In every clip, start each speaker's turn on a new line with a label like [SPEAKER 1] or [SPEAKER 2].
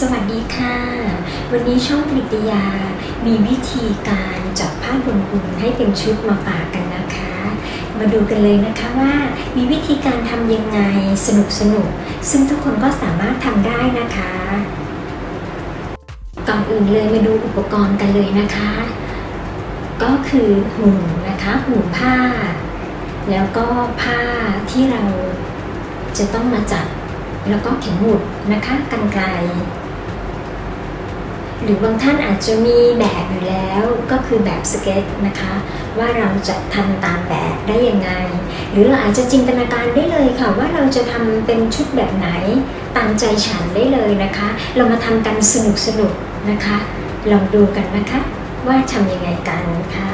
[SPEAKER 1] สวัสดีค่ะ วันนี้ช่องกริตยา มีวิธีการจับผ้าบนหุ่นให้เป็นชุดมาฝากกันนะคะ มาดูกันเลยนะคะว่ามีวิธีการทำยังไงสนุกสนุก ซึ่งทุกคนก็สามารถทำได้นะคะ ก่อนอื่นเลยมาดูอุปกรณ์กันเลยนะคะ ก็คือหุ่นนะคะหุ่นผ้า แล้วก็ผ้าที่เราจะต้องมาจับแล้วก็เข็มหมุดนะคะกันไกล หรือบางท่านอาจจะมีแบบอยู่แล้วก็คือแบบสเก็ตนะคะ ว่าเราจะทำตามแบบได้ยังไง หรือเราอาจจะจินตนาการได้เลยค่ะ ว่าเราจะทำเป็นชุดแบบไหนตามใจฉันได้เลยนะคะ เรามาทำกันสนุกสนุกนะคะ ลองดูกันนะคะ ว่าทำยังไงกันค่ะ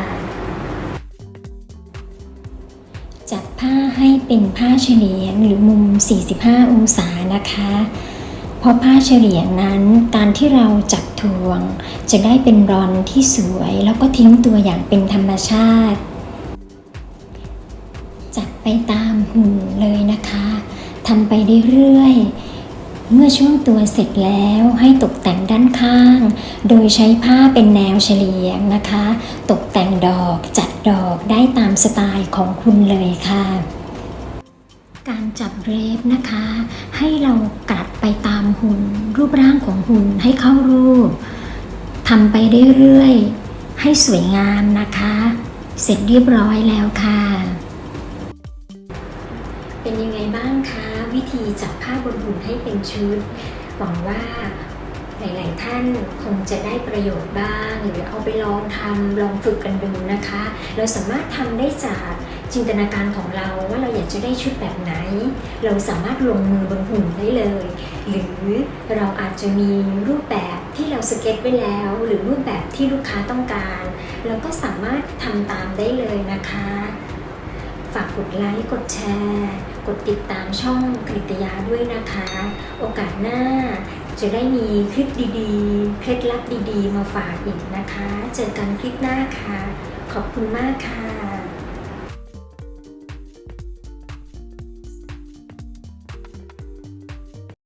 [SPEAKER 1] จับผ้าให้เป็นผ้าเฉลียงหรือมุม 45 องศานะคะ เพราะผ้าเฉลียงนั้นการที่เราจับทวง จะได้เป็นรอนที่สวยแล้วก็ทิ้งตัวอย่างเป็นธรรมชาติ จับไปตามหุ่นเลยนะคะทำไปเรื่อยเมื่อช่วงตัวเสร็จแล้วให้ตกแต่งด้านข้าง โดยใช้ผ้าเป็นแนวเฉลียงนะคะ ตกแต่งดอกจัดดอกได้ตามสไตล์ของคุณเลยค่ะ จับเรฟนะคะ ให้เรากัดไปตามหุ่น รูปร่างของหุ่นให้เข้ารูปทำไปเรื่อยๆ ให้สวยงามนะคะ เสร็จเรียบร้อยแล้วค่ะ เป็นยังไงบ้างคะ วิธีจับผ้าบนหุ่นให้เป็นชุด หวังว่าหลาย ๆ ท่านคงจะได้ประโยชน์บ้าง หรือเอาไปลองทำลองฝึกกันดูนะคะ เราสามารถทำได้จากจินตนาการของเรา จะได้ชุดแบบไหน เราสามารถลงมือบนหุ่นได้เลย หรือเราอาจจะมีรูปแบบที่เราสเก็ตไว้แล้ว หรือรูปแบบที่ลูกค้าต้องการ เราก็สามารถทำตามได้เลยนะคะ ฝากกดไลค์กดแชร์กดติดตามช่องกริตยาด้วยนะคะ โอกาสหน้าจะได้มีคลิปดีๆ เคล็ดลับดีๆ มาฝากอีกนะคะ เจอกันคลิปหน้าค่ะ ขอบคุณมากค่ะ